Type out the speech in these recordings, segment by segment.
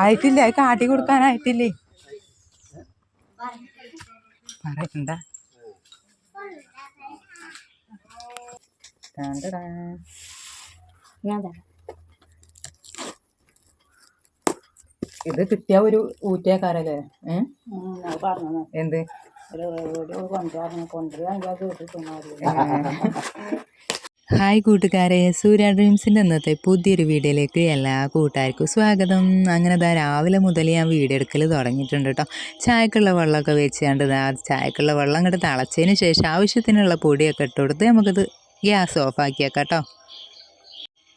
ആയിട്ടില്ല? അത് കാട്ടി കൊടുക്കാനായിട്ടില്ലേ? പറയണ്ട. ഇത് കിട്ടിയ ഒരു പറഞ്ഞു എന്ത്? കൊണ്ടുവരാൻ കേട്ടിട്ടുണ്ടോ ഹായ് കൂട്ടുകാരെ സൂര്യ ഡ്രീംസിന്റെ ഇന്നത്തെ പുതിയൊരു വീഡിയോയിലേക്ക് എല്ലാ കൂട്ടുകാർക്കും സ്വാഗതം. അങ്ങനെ ഇതാ രാവിലെ മുതൽ ഞാൻ വീഡിയോ എടുക്കൽ തുടങ്ങിയിട്ടുണ്ട് കേട്ടോ. ചായക്കുള്ള വെള്ളമൊക്കെ വെച്ചാണ്ട് ദാ ചായക്കുള്ള വെള്ളം അങ്ങോട്ട് തിളച്ചതിന് ശേഷം ആവശ്യത്തിനുള്ള പൊടിയൊക്കെ ഇട്ട് കൊടുത്ത് നമുക്കത് ഗ്യാസ് ഓഫാക്കിയേക്കാം കേട്ടോ.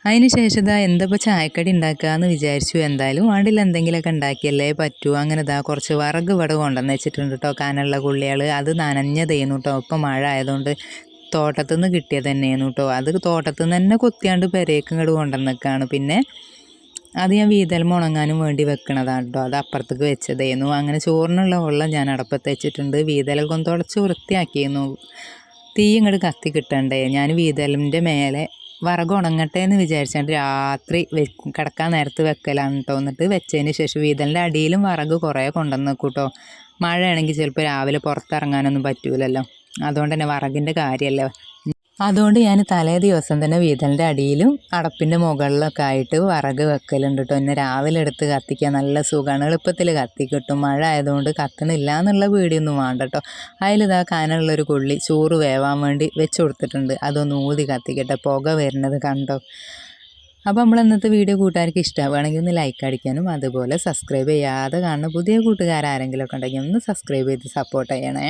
അതിന് ശേഷം ഇതാ എന്തപ്പോൾ ചായക്കടി ഉണ്ടാക്കാമെന്ന് വിചാരിച്ചു. എന്തായാലും വാണ്ടിൽ എന്തെങ്കിലുമൊക്കെ ഉണ്ടാക്കിയല്ലേ പറ്റൂ. അങ്ങനെ ഇതാ കുറച്ച് വറക് ഇവിടെ കൊണ്ടുവന്ന് വെച്ചിട്ടുണ്ട് കേട്ടോ. കാനുള്ള കുള്ളികൾ അത് നനഞ്ഞതേന്നു കേട്ടോ. ഇപ്പം മഴ ആയതുകൊണ്ട് തോട്ടത്തു നിന്ന് കിട്ടിയത് തന്നെയായിരുന്നു കേട്ടോ അത് തോട്ടത്തു നിന്ന് തന്നെ കൊത്തിയാണ്ട് പെരേക്കും ഇങ്ങോട്ട് കൊണ്ടുവന്നേക്കാണ്. പിന്നെ അത് ഞാൻ വീതൽമ ഉണങ്ങാനും വേണ്ടി വെക്കണതാണ് കേട്ടോ അത് അപ്പുറത്തേക്ക് വെച്ചതായിരുന്നു. അങ്ങനെ ചോറിനുള്ള വെള്ളം ഞാൻ അടപ്പത്ത് വെച്ചിട്ടുണ്ട്. വീതൽ കൊണ്ട് തുടച്ച് വൃത്തിയാക്കിയിരുന്നു. തീ ഇങ്ങോട്ട് കത്തി കിട്ടണ്ടേ. ഞാൻ വീതലിന്റെ മേലെ വിറക് ഉണങ്ങട്ടെ എന്ന് വിചാരിച്ചാണ്ട് രാത്രി കിടക്കാൻ നേരത്ത് വെക്കലാണ് കേട്ടോ എന്നിട്ട് വെച്ചതിന് ശേഷം വീതലിന്റെ അടിയിലും വിറക് കുറേ കൊണ്ടുവന്ന് വെക്കും കേട്ടോ മഴയാണെങ്കിൽ ചിലപ്പോൾ രാവിലെ പുറത്തിറങ്ങാനൊന്നും പറ്റൂലല്ലോ. അതുകൊണ്ട് തന്നെ വറകിന്റെ കാര്യമല്ലേ അതുകൊണ്ട് ഞാൻ തലേ ദിവസം തന്നെ വീതലിന്റെ അടിയിലും അടപ്പിന്റെ മുകളിലൊക്കെ ആയിട്ട് വിറക് വെക്കലുണ്ട് കേട്ടോ എന്നെ രാവിലെ എടുത്ത് കത്തിക്കാൻ നല്ല സുഖമാണ് എളുപ്പത്തിൽ കത്തി കിട്ടും മഴ ആയതുകൊണ്ട് കത്തണില്ല എന്നുള്ള പേടിയൊന്നും വേണ്ട കേട്ടോ അതിലിതാ കാനുള്ളൊരു കൊള്ളി ചോറ് വേവാൻ വേണ്ടി വെച്ച് കൊടുത്തിട്ടുണ്ട്. അതൊന്ന് ഊതി കത്തിക്കട്ടെ. പുക വരുന്നത് കണ്ടോ? അപ്പോൾ നമ്മൾ ഇന്നത്തെ വീഡിയോ കൂട്ടുകാർക്ക് ഇഷ്ടമാവുകയാണെങ്കിൽ ഒന്ന് ലൈക്ക് അടിക്കാനും അതുപോലെ സബ്സ്ക്രൈബ് ചെയ്യാതെ കാണുന്ന പുതിയ കൂട്ടുകാരാരെങ്കിലും ഒക്കെ ഉണ്ടെങ്കിൽ ഒന്ന് സബ്സ്ക്രൈബ് ചെയ്ത് സപ്പോർട്ട് ചെയ്യണേ.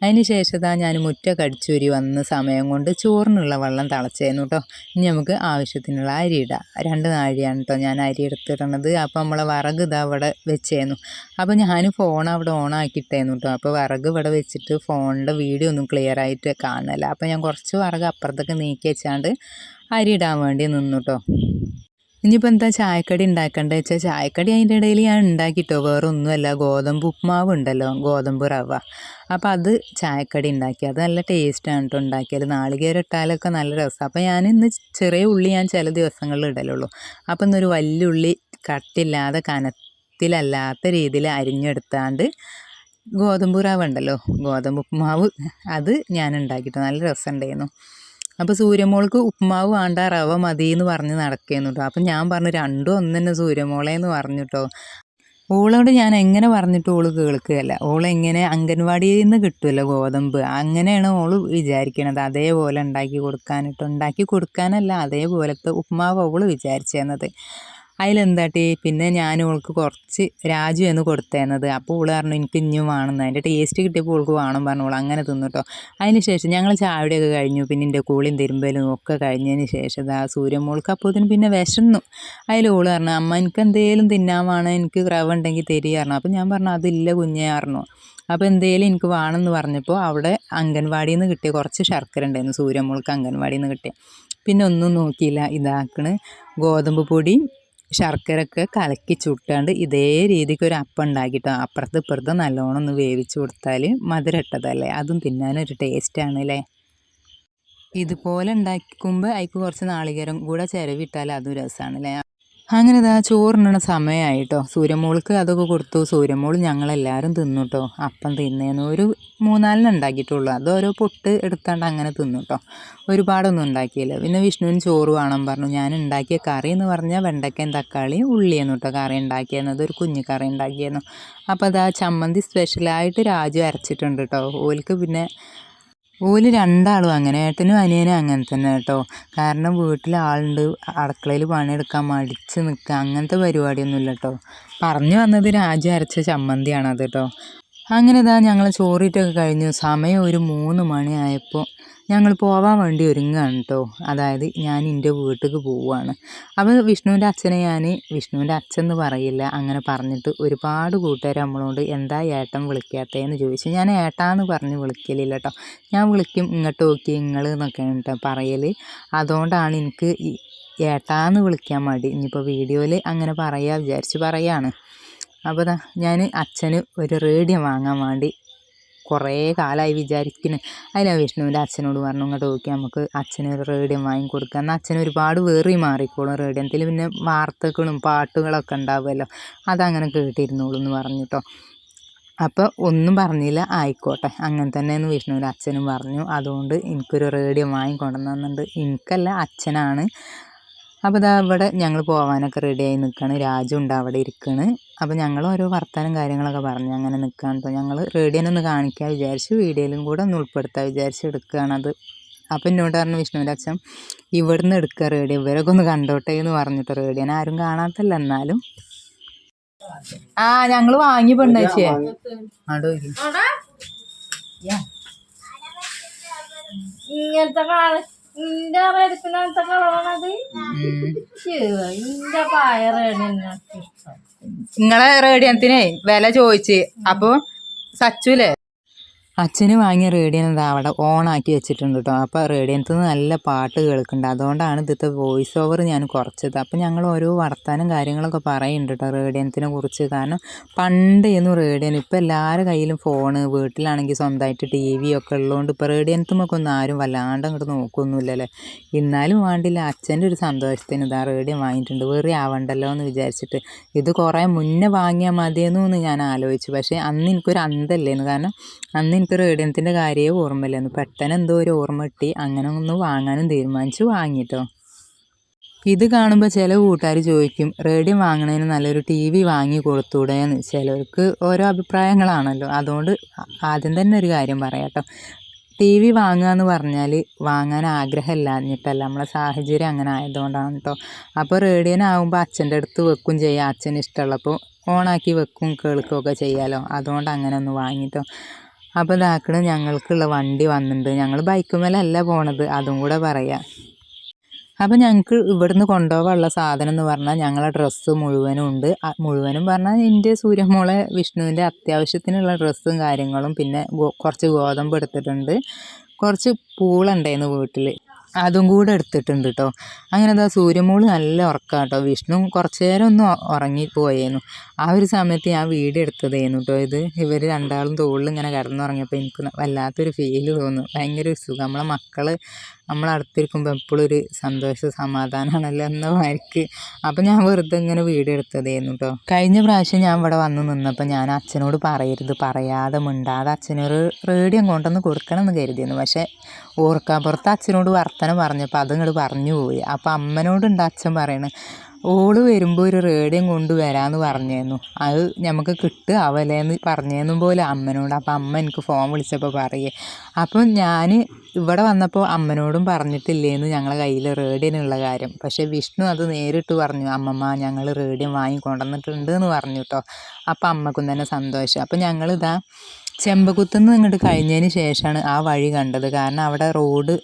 അതിന് ശേഷം ഞാൻ മുറ്റ കടിച്ചൂരി വന്ന സമയം കൊണ്ട് ചോറിനുള്ള വെള്ളം തിളച്ചായിരുന്നു കേട്ടോ ഇനി നമുക്ക് ആവശ്യത്തിനുള്ള അരി ഇടാം. രണ്ട് നാഴിയാണ് കേട്ടോ ഞാൻ അരി എടുത്തിടണത്. അപ്പോൾ നമ്മളെ വിറക് ഇതാ അവിടെ വെച്ചായിരുന്നു അപ്പോൾ ഞാൻ ഫോൺ അവിടെ ഓൺ ആക്കിയിട്ടായിരുന്നു കേട്ടോ അപ്പോൾ വിറക് ഇവിടെ വെച്ചിട്ട് ഫോണിന്റെ വീഡിയോ ഒന്നും ക്ലിയർ ആയിട്ട് കാണുന്നില്ല അപ്പോൾ ഞാൻ കുറച്ച് വിറക് അപ്പുറത്തൊക്കെ നീക്കി വെച്ചാണ്ട് അരി ഇടാൻ വേണ്ടി നിന്നു കേട്ടോ ഇനിയിപ്പോൾ എന്താ ചായക്കടി ഉണ്ടാക്കേണ്ടത് വെച്ചാൽ ചായക്കടി അതിന്റെ ഇടയിൽ ഞാൻ ഉണ്ടാക്കിട്ടോ. വേറെ ഒന്നുമല്ല ഗോതമ്പ് ഉപ്മാവ് ഉണ്ടല്ലോ ഗോതമ്പ് റവ. അപ്പോൾ അത് ചായക്കടി ഉണ്ടാക്കി. അത് നല്ല ടേസ്റ്റാണ് കേട്ടോ ഉണ്ടാക്കിയാൽ നാളികേരം ഇട്ടാലൊക്കെ നല്ല രസമാണ് അപ്പോൾ ഞാൻ ഇന്ന് ചെറിയ ഉള്ളി ഞാൻ ചില ദിവസങ്ങളിൽ ഇടലുള്ളൂ. അപ്പോൾ ഇന്നൊരു വലിയ ഉള്ളി കട്ടില്ലാതെ കനത്തിലല്ലാത്ത രീതിയിൽ അരിഞ്ഞെടുത്താണ്ട് ഗോതമ്പ് റവ ഉണ്ടല്ലോ ഗോതമ്പ് ഉപ്മാവ് അത് ഞാൻ ഉണ്ടാക്കിയിട്ട് നല്ല രസമുണ്ടായിരുന്നു. അപ്പോൾ സൂര്യമോൾക്ക് ഉപ്മാവ് വേണ്ട റവ മതി എന്ന് പറഞ്ഞ് നടക്കുന്നു കേട്ടോ അപ്പം ഞാൻ പറഞ്ഞു രണ്ടും ഒന്ന് തന്നെ സൂര്യമോളെ എന്ന് പറഞ്ഞു കേട്ടോ ഓളോട് ഞാൻ എങ്ങനെ പറഞ്ഞിട്ട് ഓൾ കേൾക്കുകയല്ല. ഓളെങ്ങനെ അംഗൻവാടിയിൽ നിന്ന് കിട്ടുമല്ലോ ഗോതമ്പ്. അങ്ങനെയാണ് ഓൾ വിചാരിക്കണത്. അതേപോലെ ഉണ്ടാക്കി കൊടുക്കാനിട്ട് ഉണ്ടാക്കി കൊടുക്കാനല്ല അതേപോലത്തെ ഉപ്മാവ് ഓൾ വിചാരിച്ചത് അതിലെന്താട്ടി? പിന്നെ ഞാൻ ഓൾക്ക് കുറച്ച് രാജു എന്ന് കൊടുത്തേന്നത്. അപ്പോൾ ഓൾ പറഞ്ഞു എനിക്ക് ഇനിയും വേണം അതിന്റെ ടേസ്റ്റ് കിട്ടിയപ്പോൾ ഓൾക്ക് വേണം പറഞ്ഞു. ഓൾ അങ്ങനെ തിന്നു കേട്ടോ അതിന് ശേഷം ഞങ്ങൾ ചാവിടെയൊക്കെ കഴിഞ്ഞു. പിന്നെ എന്റെ കൂളിയും തിരുമ്പലും ഒക്കെ കഴിഞ്ഞതിന് ശേഷം ഇതാ അപ്പോൾ പിന്നെ വിശന്നു. അതിൽ ഓൾ പറഞ്ഞു അമ്മ എനിക്ക് എന്തെങ്കിലും തിന്നാൻ വേണം. എനിക്ക് റവ ഉണ്ടെങ്കിൽ തരിക പറഞ്ഞു. അപ്പോൾ ഞാൻ പറഞ്ഞു അതില്ല കുഞ്ഞേ പറഞ്ഞു. അപ്പോൾ എന്തേലും എനിക്ക് വേണമെന്ന് പറഞ്ഞപ്പോൾ അവിടെ അംഗൻവാടിയിൽ നിന്ന് കിട്ടിയ കുറച്ച് ശർക്കര ഉണ്ടായിരുന്നു. സൂര്യമോൾക്ക് അംഗൻവാടിയിൽ നിന്ന് കിട്ടിയ. പിന്നെ ഒന്നും നോക്കിയില്ല. ഇതാക്കണ് ഗോതമ്പ് പൊടി ശർക്കരയൊക്കെ കലക്കി ചുട്ടാണ്ട് ഇതേ രീതിക്ക് ഒരു അപ്പം ഉണ്ടാക്കിയിട്ടോ അപ്പുറത്ത് ഇപ്പുറത്ത് നല്ലോണം ഒന്ന് വേവിച്ച് കൊടുത്താൽ മധുരം ഇട്ടതല്ലേ അതും തിന്നാനൊരു ടേസ്റ്റാണ് അല്ലേ ഇതുപോലെ ഉണ്ടാക്കുമ്പോൾ അതിക്ക് കുറച്ച് നാളികേരം കൂടെ ചിരവിട്ടാൽ അതും രസമാണ് അല്ലേ അങ്ങനെ ഇതാ ചോറിനണ സമയമായിട്ടോ സൂര്യമോൾക്ക് അതൊക്കെ കൊടുത്തു. സൂര്യമോൾ ഞങ്ങളെല്ലാവരും തിന്നു കേട്ടോ അപ്പം തിന്നേന്ന് ഒരു മൂന്നാലിന് ഉണ്ടാക്കിയിട്ടുള്ളൂ. അത് ഓരോ പൊട്ട് എടുത്താണ്ട് അങ്ങനെ തിന്നു കേട്ടോ ഒരുപാടൊന്നും ഉണ്ടാക്കിയില്ല. പിന്നെ വിഷ്ണുവിന് ചോറ് വേണം പറഞ്ഞു. ഞാൻ ഉണ്ടാക്കിയ കറി എന്ന് പറഞ്ഞാൽ വെണ്ടക്കയും തക്കാളിയും ഉള്ളിയെന്നു കേട്ടോ കറി ഉണ്ടാക്കിയെന്നത് ഒരു കുഞ്ഞു കറി ഉണ്ടാക്കിയെന്നു. അപ്പോൾ അതാ ചമ്മന്തി സ്പെഷ്യലായിട്ട് രാജു അരച്ചിട്ടുണ്ട് കേട്ടോ ഓൽക്ക് പിന്നെ ഓൽ രണ്ടാളും അങ്ങനെ ഏട്ടനും അനിയനും അങ്ങനെ തന്നെ കേട്ടോ. കാരണം വീട്ടിൽ ആളുണ്ട് അടുക്കളയിൽ പണിയെടുക്കാൻ മടിച്ച് നിൽക്കുക അങ്ങനത്തെ പരിപാടിയൊന്നുമില്ല കേട്ടോ. പറഞ്ഞു വന്നത് രാജു അരച്ച ചമ്മന്തിയാണത് കേട്ടോ. അങ്ങനെ ഇതാ ഞങ്ങൾ ചോറിട്ടൊക്കെ കഴിഞ്ഞു. സമയം ഒരു മൂന്ന് മണിയായപ്പോൾ ഞങ്ങൾ പോവാൻ വേണ്ടി ഒരുങ്ങുകയാണ് കേട്ടോ അതായത് ഞാൻ എന്റെ വീട്ടിലേക്ക് പോവുകയാണ് അപ്പോൾ വിഷ്ണുവിന്റെ അച്ഛനെ ഞാൻ വിഷ്ണുവിന്റെ അച്ഛൻ എന്ന് പറയില്ല. അങ്ങനെ പറഞ്ഞിട്ട് ഒരുപാട് കൂട്ടുകാർ നമ്മളോട് എന്താ ഏട്ടൻ വിളിക്കാത്തതെന്ന് ചോദിച്ചു. ഞാൻ ഏട്ടാന്ന് പറഞ്ഞ് വിളിക്കലില്ല കേട്ടോ ഞാൻ വിളിക്കും ഇങ്ങോട്ട് നോക്കി നിങ്ങൾ എന്നൊക്കെയാണ് കേട്ടോ പറയൽ അതുകൊണ്ടാണ് എനിക്ക് ഏട്ടാന്ന് വിളിക്കാൻ മടി. ഇനിയിപ്പോൾ വീഡിയോയിൽ അങ്ങനെ പറയാ വിചാരിച്ച് പറയാണ്. അപ്പോൾ ദാ ഞാൻ അച്ഛന് ഒരു റേഡിയോ വാങ്ങാൻ വേണ്ടി കുറേ കാലമായി വിചാരിക്കുന്നു അതിനാ വിഷ്ണുവിന്റെ അച്ഛനോട് പറഞ്ഞു ഇങ്ങോട്ട് നോക്കി നമുക്ക് അച്ഛന് ഒരു റേഡിയം വാങ്ങിക്കൊടുക്കുക എന്നാൽ അച്ഛൻ ഒരുപാട് വേറി മാറിക്കോളും റേഡിയത്തിൽ പിന്നെ വാർത്തകളും പാട്ടുകളൊക്കെ ഉണ്ടാവുമല്ലോ അതങ്ങനെ കേട്ടിരുന്നോളൂ എന്ന് പറഞ്ഞു അപ്പോൾ ഒന്നും പറഞ്ഞില്ല ആയിക്കോട്ടെ അങ്ങനെ തന്നെയെന്ന് വിഷ്ണുവിന്റെ അച്ഛനും പറഞ്ഞു. അതുകൊണ്ട് എനിക്കൊരു റേഡിയോ വാങ്ങിക്കൊണ്ടു തന്നിട്ടുണ്ട് എനിക്കല്ല അച്ഛനാണ് അപ്പോൾ ഇതാ ഇവിടെ ഞങ്ങൾ പോകാനൊക്കെ റെഡിയായി നിൽക്കുകയാണ് രാജു ഉണ്ട് അവിടെ ഇരിക്കുകയാണ് അപ്പോൾ ഞങ്ങൾ ഓരോ വർത്താനം കാര്യങ്ങളൊക്കെ പറഞ്ഞ് അങ്ങനെ നിൽക്കുകയാണ് കേട്ടോ ഞങ്ങൾ റേഡിയോനൊന്ന് കാണിക്കാൻ വിചാരിച്ചു വീഡിയോയിലും കൂടെ ഒന്ന് ഉൾപ്പെടുത്താൻ വിചാരിച്ച് അത് അപ്പോൾ എന്നോട് പറഞ്ഞു വിഷ്ണുവിന്റെ അച്ഛൻ ഇവിടുന്ന് എടുക്കുക റേഡിയോ ഇവരൊക്കെ ഒന്ന് കണ്ടോട്ടെ എന്ന് പറഞ്ഞിട്ട് റേഡിയോനെ ആരും കാണാത്തല്ല എന്നാലും. ആ ഞങ്ങൾ വാങ്ങി പെണ്ണേച്ചേ. ആടോ ഇങ്ങനത്തെ കളർ ഇന്റെ റെഡിപ്പിനത്തെ കളറാണത് ഇന്റെ പയറാണ് ഇഷ്ടം നിങ്ങളെ റേഡിയത്തിനെ വില ചോദിച്ച്. അപ്പൊ സച്ചുല്ലേ? അച്ഛന് വാങ്ങിയ റേഡിയോ എന്താ അവിടെ ഓണാക്കി വെച്ചിട്ടുണ്ട് കേട്ടോ അപ്പോൾ റേഡിയനത്ത് നിന്ന് നല്ല പാട്ട് കേൾക്കുന്നുണ്ട്. അതുകൊണ്ടാണ് ഇതിത്തെ വോയിസ് ഓവർ ഞാൻ കുറച്ചത്. അപ്പോൾ ഞങ്ങൾ ഓരോ വർത്താനം കാര്യങ്ങളൊക്കെ പറയുന്നുണ്ട് കേട്ടോ റേഡിയനത്തിനെ കുറിച്ച്. കാരണം പണ്ട് ചെയ്യുന്നു റേഡിയൻ ഇപ്പോൾ എല്ലാവരുടെ കയ്യിലും ഫോണ് വീട്ടിലാണെങ്കിൽ സ്വന്തമായിട്ട് ടി വി ഒക്കെ ഉള്ളതുകൊണ്ട് ഇപ്പോൾ റേഡിയനത്തുമൊക്കെ ഒന്നും ആരും വല്ലാണ്ട് അങ്ങോട്ട് നോക്കൊന്നുമില്ലല്ലേ? എന്നാലും വേണ്ടില്ല അച്ഛന്റെ ഒരു സന്തോഷത്തിന് ഇതാ റേഡിയോ വാങ്ങിയിട്ടുണ്ട്. വെറുതെ ആവണ്ടല്ലോ എന്ന് വിചാരിച്ചിട്ട്. ഇത് കുറേ മുന്നേ വാങ്ങിയാൽ മതിയെന്നു ഞാൻ ആലോചിച്ചു. പക്ഷേ അന്ന് എനിക്കൊരു അന്തല്ലേന്ന് കാരണം അന്ന് എനിക്ക് റേഡിയത്തിന്റെ കാര്യമേ ഓർമ്മയില്ലായിരുന്നു പെട്ടെന്ന് എന്തോ ഒരു ഓർമ്മ കിട്ടി. അങ്ങനെ ഒന്ന് വാങ്ങാനും തീരുമാനിച്ചു. വാങ്ങിട്ടോ. ഇത് കാണുമ്പോൾ ചില കൂട്ടുകാർ ചോദിക്കും റേഡിയം വാങ്ങണതിന് നല്ലൊരു ടി വി വാങ്ങി കൊടുത്തൂടെയെന്ന് ചിലർക്ക് ഓരോ അഭിപ്രായങ്ങളാണല്ലോ. അതുകൊണ്ട് ആദ്യം തന്നെ ഒരു കാര്യം പറയാട്ടോ ടി വി വാങ്ങുക എന്ന് പറഞ്ഞാൽ വാങ്ങാൻ ആഗ്രഹമില്ലാഞ്ഞിട്ടല്ല നമ്മളെ സാഹചര്യം അങ്ങനെ ആയതുകൊണ്ടാണ് കേട്ടോ അപ്പോൾ റേഡിയനാകുമ്പോൾ അച്ഛന്റെ അടുത്ത് വെക്കും ചെയ്യാം. അച്ഛന് ഇഷ്ടമുള്ളപ്പോൾ ഓണാക്കി വെക്കും കേൾക്കുകയൊക്കെ ചെയ്യാമല്ലോ അതുകൊണ്ട് അങ്ങനെ ഒന്ന് വാങ്ങിട്ടോ. അപ്പോൾ ഇതാക്കണ ഞങ്ങൾക്കുള്ള വണ്ടി വന്നിട്ടുണ്ട് ഞങ്ങൾ ബൈക്കുമേലല്ല പോണത്. അതും കൂടെ പറയാം. അപ്പോൾ ഞങ്ങൾക്ക് ഇവിടുന്ന് കൊണ്ടുപോകാനുള്ള സാധനം എന്ന് പറഞ്ഞാൽ ഞങ്ങളെ ഡ്രസ്സ് മുഴുവനും ഉണ്ട്. മുഴുവനും പറഞ്ഞാൽ എന്റെ സൂര്യമോളെ വിഷ്ണുവിന്റെ അത്യാവശ്യത്തിനുള്ള ഡ്രസ്സും കാര്യങ്ങളും പിന്നെ കുറച്ച് ഗോതമ്പ് എടുത്തിട്ടുണ്ട്. കുറച്ച് പൂളുണ്ടായിരുന്നു വീട്ടിൽ അതും കൂടെ എടുത്തിട്ടുണ്ട് കേട്ടോ അങ്ങനെ അതാ സൂര്യമോൾ നല്ല ഉറക്കാം കേട്ടോ വിഷ്ണു കുറച്ച് നേരം ഒന്ന് ഉറങ്ങിപ്പോയേനു ആ ഒരു സമയത്ത് ഞാൻ വീഡിയോ എടുത്തതായിരുന്നു കേട്ടോ ഇത്. ഇവർ രണ്ടാളും തോളിൽ ഇങ്ങനെ കിടന്നുറങ്ങിയപ്പോൾ എനിക്ക് വല്ലാത്തൊരു ഫീൽ തോന്നുന്നു ഭയങ്കര സുഖം. നമ്മളെ മക്കൾ നമ്മളെ അടുത്തിരിക്കുമ്പോൾ എപ്പോഴും ഒരു സന്തോഷ സമാധാനമാണല്ലോ എന്ന മാതിരിക്ക്. അപ്പം ഞാൻ വെറുതെ ഇങ്ങനെ വീഡിയോ എടുത്തതായിരുന്നു കേട്ടോ കഴിഞ്ഞ പ്രാവശ്യം ഞാൻ ഇവിടെ വന്ന് നിന്നപ്പോൾ ഞാൻ അച്ഛനോട് പറയരുത് പറയാതെ മിണ്ടാതെ അച്ഛനൊരു റേഡിയോ കൊണ്ടുവന്ന് കൊടുക്കണം എന്ന് കരുതിയിരുന്നു. പക്ഷേ ഓർക്കാപ്പുറത്ത് അച്ഛനോട് വർത്തനം പറഞ്ഞപ്പോൾ അതിങ്ങോട്ട് പറഞ്ഞു പോയി. അപ്പം അമ്മനോടുണ്ട് അച്ഛൻ പറയണത് ഓൾ വരുമ്പോൾ ഒരു റേഡിയം കൊണ്ടുവരാമെന്ന് പറഞ്ഞേന്നു. അത് നമുക്ക് അവലേന്ന് പറഞ്ഞേന്നും പോലെ അമ്മനോട്. അപ്പം അമ്മ എനിക്ക് ഫോൺ വിളിച്ചപ്പോൾ പറയേ അപ്പം ഞാൻ ഇവിടെ വന്നപ്പോൾ അമ്മനോടും പറഞ്ഞിട്ടില്ലേന്ന് ഞങ്ങളെ കയ്യിൽ റേഡിയനുള്ള കാര്യം. പക്ഷേ വിഷ്ണു അത് നേരിട്ട് പറഞ്ഞു അമ്മമ്മ ഞങ്ങൾ റേഡിയം വാങ്ങി കൊണ്ടുവന്നിട്ടുണ്ട് എന്ന് പറഞ്ഞു കേട്ടോ അപ്പം അമ്മക്കും തന്നെ സന്തോഷം. അപ്പം ഞങ്ങളിതാ ചെമ്പകുത്തുനിന്ന് ഇങ്ങോട്ട് കഴിഞ്ഞതിന് ശേഷമാണ് ആ വഴി കണ്ടത്. കാരണം അവിടെ റോഡ്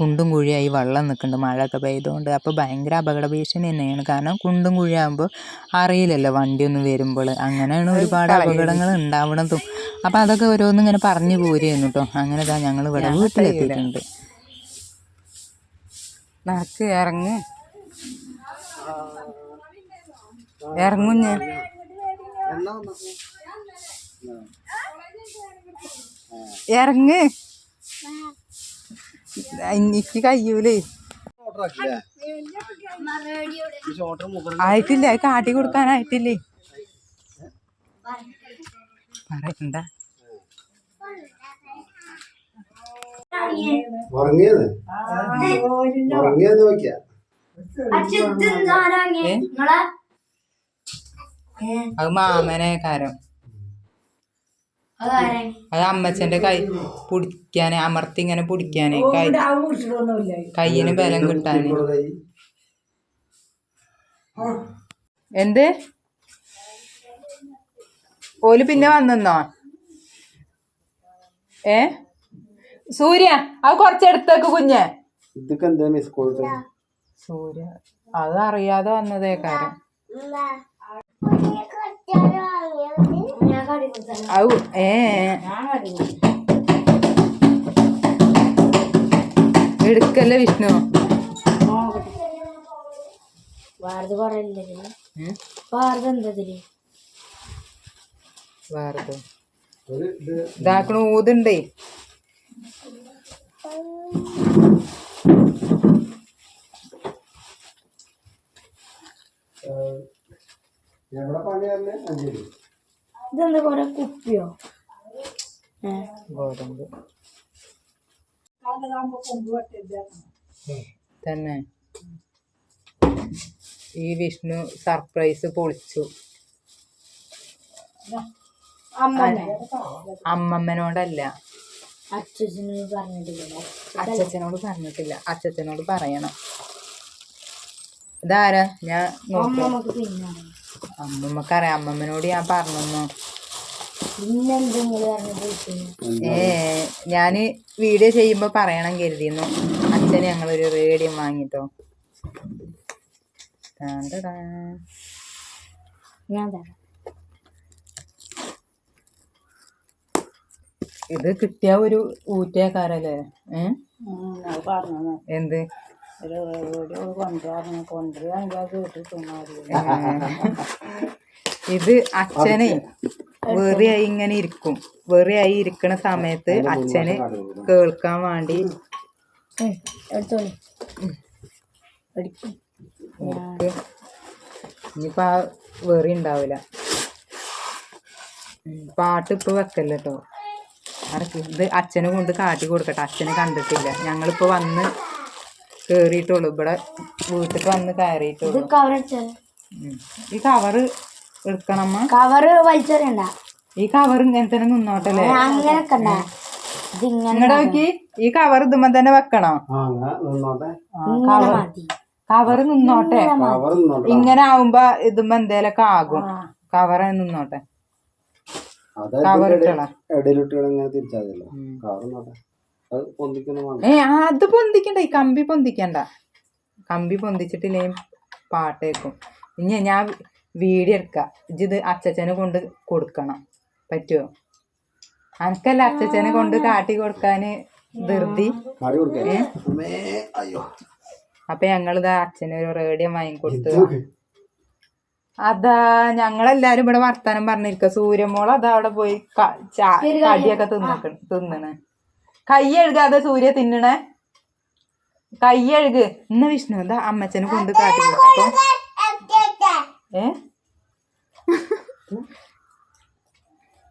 കുണ്ടും കുഴിയായി വെള്ളം നിൽക്കുന്നുണ്ട് മഴയൊക്കെ പെയ്തുകൊണ്ട് അപ്പോൾ ഭയങ്കര അപകട ഭീഷണി തന്നെയാണ്. കാരണം കുണ്ടും കുഴിയാകുമ്പോൾ അറിയില്ലല്ലോ വണ്ടിയൊന്നും വരുമ്പോൾ അങ്ങനെയാണ് ഒരുപാട് അപകടങ്ങൾ ഉണ്ടാവണതും അപ്പോൾ അതൊക്കെ ഓരോന്നും ഇങ്ങനെ പറഞ്ഞു പോരുന്നു കേട്ടോ അങ്ങനെ ഇതാ ഞങ്ങൾ ഇവിടെ വീട്ടിലെത്തിയിട്ടുണ്ട് നടക്ക് ഇറങ്ങ് ഞാൻ. ഇറങ്ങ് എനിക്ക് കഴിയൂലേ ആയിട്ടില്ല അത് കാട്ടി കൊടുക്കാനായിട്ടില്ലേ. പറയണ്ട. ഉറങ്ങിയത്? ഉറങ്ങിയത് നോക്കിയാ? അത് മാമനെ കാരം. അത് അമ്മച്ചന്റെ കൈ പിടിക്കാന് അമർത്തി ഇങ്ങനെ പിടിക്കാന്. കൈ കയ്യിന് ബലം കിട്ടാന്. എന്ത്? ഓൽ പിന്നെ വന്നോ ഏ? സൂര്യ അത് കൊറച്ചെടുത്തേക്ക് കുഞ്ഞ്. സൂര്യ അത് അറിയാതെ വന്നതേ കാര്യം. ഔ ഏ. എടുക്കല്ലേ വിഷ്ണു? വാർത് ഉം? വാർത് ഒരു ഇത് ഇതാക്കണ ഊതുണ്ടേ. എവിടെ പണിയാറില്ലേ അഞ്ചേരി. ഇതെന്താ കൊറേ കുപ്പിയോ? ഗോതമ്പ്. തന്നെ. ഈ വിഷ്ണു സർപ്രൈസ് പൊളിച്ചു. അമ്മമ്മനോടല്ല. അച്ഛനോട് പറഞ്ഞിട്ടില്ല അച്ഛനോട് പറഞ്ഞിട്ടില്ല. അച്ചച്ചനോട് പറയണം. ഇതാരാ? ഞാൻ നോക്കാം. അമ്മമ്മക്കറിയാം. അമ്മമ്മനോട് ഞാൻ പറഞ്ഞു ഏ ഞാൻ വീഡിയോ ചെയ്യുമ്പോ പറയണം കരുതിയിരുന്നു. അച്ഛന് ഞങ്ങളൊരു റേഡിയം വാങ്ങിട്ടോ. ഇത് കിട്ടിയ ഒരു ഊറ്റേക്കാരല്ലേ? ഏ? അത് പറഞ്ഞത് എന്ത്? ഒരു വീട് കൊണ്ടുവരണം കൊണ്ടുവരാൻ വീട്ടിൽ തിന്നാറില്ല ഇത് അച്ഛനെ വെറിയായി ഇങ്ങനെ ഇരിക്കും. വെറിയായി ഇരിക്കണ സമയത്ത് അച്ഛന് കേൾക്കാൻ വേണ്ടി ഇനിയിപ്പോ ആ വെറി ഉണ്ടാവില്ല. പാട്ട് ഇപ്പൊ വെക്കല്ലോ കേട്ടോ ഇത് അച്ഛനെ കൊണ്ട് കാട്ടി കൊടുക്കട്ടെ. അച്ഛനെ കണ്ടിട്ടില്ല. ഞങ്ങളിപ്പോ വന്ന് കേറിയിട്ടുള്ളൂ. ഇവിടെ വീട്ടിൽ വന്ന് ഇത് കയറിയിട്ടുള്ളൂ ഈ കവറ് എടുക്കണമ്മ കവറ് വലിച്ചെറിയണ്ട. ഈ കവർ ഇങ്ങനെ തന്നെ നിന്നോട്ടല്ലേ? അങ്ങനെ നിങ്ങടെ നോക്കി. ഈ കവർ ഇതുമ്പോ തന്നെ വെക്കണം. നിന്നോട്ടെ. കവർ നിന്നോട്ടെ. കവർ നിന്നോട്ടെ. ഇങ്ങനെ ആവുമ്പോ ഇതുമ്പോ എന്തേലൊക്കെ ആകും. കവർ നിന്നോട്ടെ. അത് കവർ ഇട്ടണം തിരിച്ചാൽ കവർ നിന്നോട്ടെ. വേണ്ട ഏ ആ, അത് പൊന്തിക്കണ്ട ഈ കമ്പി പൊന്തിക്കണ്ട. കമ്പി പൊന്തിച്ചിട്ടില്ലേ പാട്ടേക്കും. ഇനി ഞാൻ വീഡിയോ എടുക്കാം. ഇത് അച്ചച്ചനെ കൊണ്ട് കൊടുക്കണം. പറ്റുമോ അനക്കല്ല അച്ചച്ചനെ കൊണ്ട് കാട്ടി കൊടുക്കാന് ധൃതി? അപ്പൊ ഞങ്ങളിതാ അച്ഛന് ഒരു റേഡിയം വാങ്ങിക്കൊടുത്തു. അതാ ഞങ്ങളെല്ലാരും ഇവിടെ വർത്താനം പറഞ്ഞിരിക്ക. സൂര്യമോൾ അതാ അവിടെ പോയി കടിയൊക്കെ തിന്നക്ക തിന്നണ്. കൈ എഴുകാതെ സൂര്യ തിന്നണേ? കയ്യഴുക്. ഇന്ന് വിഷ്ണു എന്താ അമ്മച്ചനെ കൊണ്ട് കാട്ടി ഏ?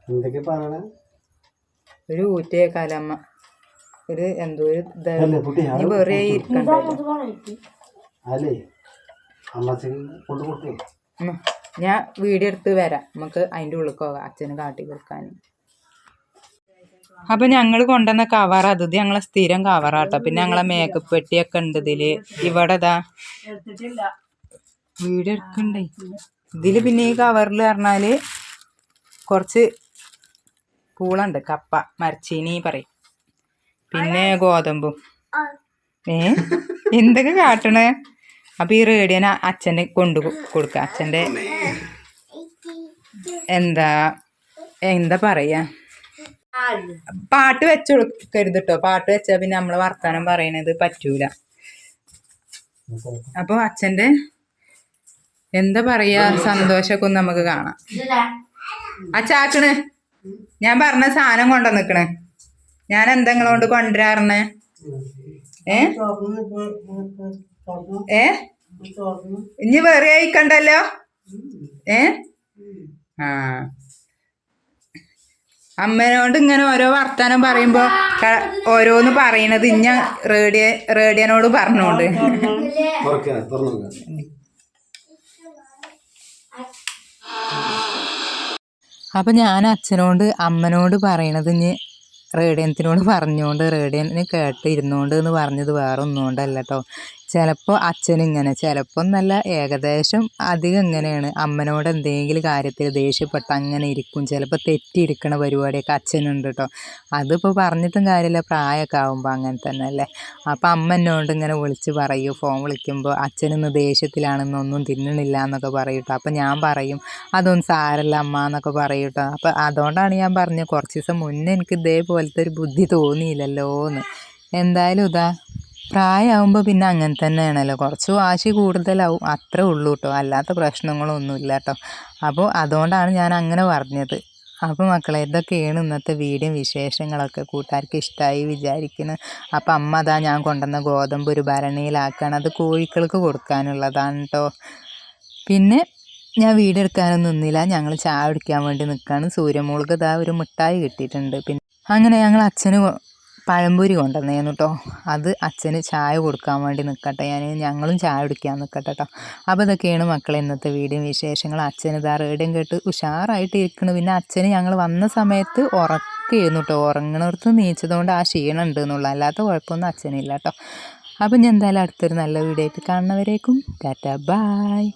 എന്തൊക്കെ പറയണേ ഒരു ഊറ്റേക്കാല അമ്മ. ഒരു എന്തോ ഒരു ഇത് അല്ലേ കുട്ടി വെറുതെ ഇരിക്കണ്ടല്ലോ. അല്ലേ? അമ്മച്ചക്ക് കൊണ്ട് കൊടുക്കേ ഞാൻ വീഡിയോ എടുത്ത് വരാം. നമുക്ക് അതിന്റെ ഉള്ളിൽ പോകാം. അച്ഛന് കാട്ടി കൊടുക്കാൻ. അപ്പൊ ഞങ്ങൾ കൊണ്ടുവന്ന കവർ അത് ഇത് ഞങ്ങളെ സ്ഥിരം കവറാട്ടോ പിന്നെ ഞങ്ങളെ മേക്കപ്പ് പെട്ടിയൊക്കെ ഉണ്ട് ഇതിൽ. ഇവിടെ ഇതാ. വീഡിയോ എടുക്കണ്ടേ? ഇതിൽ പിന്നെ ഈ കവറിൽ പറഞ്ഞാൽ കുറച്ച് പൂളുണ്ട്. കപ്പ മരച്ചീനി പറയും. പിന്നെ ഗോതമ്പും. ഏ? എന്തൊക്കെ കാട്ടണേ? അപ്പൊ ഈ റേഡിയോ അച്ഛന്റെ കൊണ്ടു കൊടുക്ക. അച്ഛന്റെ എന്താ എന്താ പറയാ? പാട്ട്. വെച്ചു കൊടുക്കരുത് കേട്ടോ പാട്ട് വെച്ചാ പിന്നെ നമ്മൾ വർത്താനം പറയണത് പറ്റൂല. അപ്പൊ അച്ഛന്റെ എന്താ പറയാ സന്തോഷമൊക്കെ ഒന്ന് നമുക്ക് കാണാം. അച്ചാക്കണ് ഞാൻ പറഞ്ഞ സാധനം കൊണ്ടുവന്നിക്കണ് ഞാൻ എന്താ നിങ്ങളോണ്ട് കൊണ്ടുവരാറിനെ ഏ? ഏ? ഇനി വേറെ അയക്കണ്ടല്ലോ ഏ? ആ. അമ്മനോട് ഇങ്ങനെ ഓരോ വർത്താനം പറയുമ്പോ ഓരോന്ന് പറയണത് ഇഞ്ഞ റേഡിയ റേഡിയനോട് പറഞ്ഞോണ്ട്. അപ്പം ഞാൻ അച്ഛനോട് അമ്മനോട് പറയണത് ഇനി റേഡിയനത്തിനോട് പറഞ്ഞുകൊണ്ട് റേഡിയന് കേട്ട് ഇരുന്നുകൊണ്ട് എന്ന് പറഞ്ഞത് വേറെ ഒന്നുകൊണ്ടല്ല കേട്ടോ ചിലപ്പോൾ അച്ഛൻ ഇങ്ങനെ ചിലപ്പോൾ നല്ല ഏകദേശം അധികം ഇങ്ങനെയാണ്. അമ്മനോട് എന്തെങ്കിലും കാര്യത്തിൽ ദേഷ്യപ്പെട്ട അങ്ങനെ ഇരിക്കും. ചിലപ്പോൾ തെറ്റിയിരിക്കണ പരിപാടിയൊക്കെ അച്ഛനുണ്ട് കേട്ടോ അതിപ്പോൾ പറഞ്ഞിട്ടും കാര്യമില്ല. പ്രായമൊക്കെ ആകുമ്പോൾ അങ്ങനെ തന്നെ അല്ലേ? അപ്പോൾ അമ്മ എന്നോട് ഇങ്ങനെ വിളിച്ച് പറയൂ. ഫോൺ വിളിക്കുമ്പോൾ അച്ഛനൊന്ന് ദേഷ്യത്തിലാണെന്നൊന്നും തിന്നണില്ല എന്നൊക്കെ പറയും കേട്ടോ അപ്പം ഞാൻ പറയും അതൊന്നും സാരല്ല അമ്മ എന്നൊക്കെ പറയും കേട്ടോ അപ്പം അതുകൊണ്ടാണ് ഞാൻ പറഞ്ഞത് കുറച്ച് ദിവസം മുന്നേ എനിക്ക് ഇതേപോലത്തെ ഒരു ബുദ്ധി തോന്നിയില്ലല്ലോ എന്ന് എന്തായാലും ഇതാ പ്രായമാകുമ്പോൾ പിന്നെ അങ്ങനെ തന്നെയാണല്ലോ. കുറച്ച് വാശി കൂടുതലാവും. അത്രേ ഉള്ളൂ കേട്ടോ അല്ലാത്ത പ്രശ്നങ്ങളൊന്നുമില്ല കേട്ടോ അപ്പോൾ അതുകൊണ്ടാണ് ഞാൻ അങ്ങനെ പറഞ്ഞത്. അപ്പോൾ മക്കളെ ഇതൊക്കെയാണ് ഇന്നത്തെ വീഡിയോ വിശേഷങ്ങളൊക്കെ കൂട്ടുകാർക്ക് ഇഷ്ടമായി വിചാരിക്കുന്നു അപ്പോൾ അമ്മ അതാ ഞാൻ കൊണ്ടുവന്ന ഗോതമ്പ് ഒരു ഭരണിയിലാക്കുകയാണ് അത് കോഴികൾക്ക് കൊടുക്കാനുള്ളതാണ് കേട്ടോ പിന്നെ ഞാൻ വീഡിയോ എടുക്കാനൊന്നും നിന്നില്ല. ഞങ്ങൾ ചായ കുടിക്കാൻ വേണ്ടി നിൽക്കുകയാണ് സൂര്യമോൾക്ക് ഇതാ ഒരു മിഠായി കിട്ടിയിട്ടുണ്ട്. പിന്നെ അങ്ങനെ ഞങ്ങൾ അച്ഛന് പഴംപൊരി കൊണ്ടുവന്നേന്നു കേട്ടോ അത് അച്ഛന് ചായ കൊടുക്കാൻ വേണ്ടി നിൽക്കട്ടെ ഞാൻ ഞങ്ങളും ചായ കുടിക്കാൻ നിൽക്കട്ടെ കേട്ടോ അപ്പോൾ ഇതൊക്കെയാണ് മക്കളെ ഇന്നത്തെ വീഡിയോ വിശേഷങ്ങൾ. അച്ഛന് ഇതാ റേഡിയം കേട്ട് ഉഷാറായിട്ട് ഇരിക്കണം പിന്നെ അച്ഛന് ഞങ്ങൾ വന്ന സമയത്ത് ഉറക്കായിരുന്നു കേട്ടോ ഉറങ്ങണടുത്ത് നീച്ചതുകൊണ്ട് ആ ക്ഷീണം ഉണ്ട് എന്നുള്ളൂ അല്ലാത്ത കുഴപ്പമൊന്നും അച്ഛനില്ല കേട്ടോ അപ്പം ഞാൻ എന്തായാലും അടുത്തൊരു നല്ല വീഡിയോ ആയിട്ട് കാണുന്നവരേക്കും ടാറ്റ. ബായ്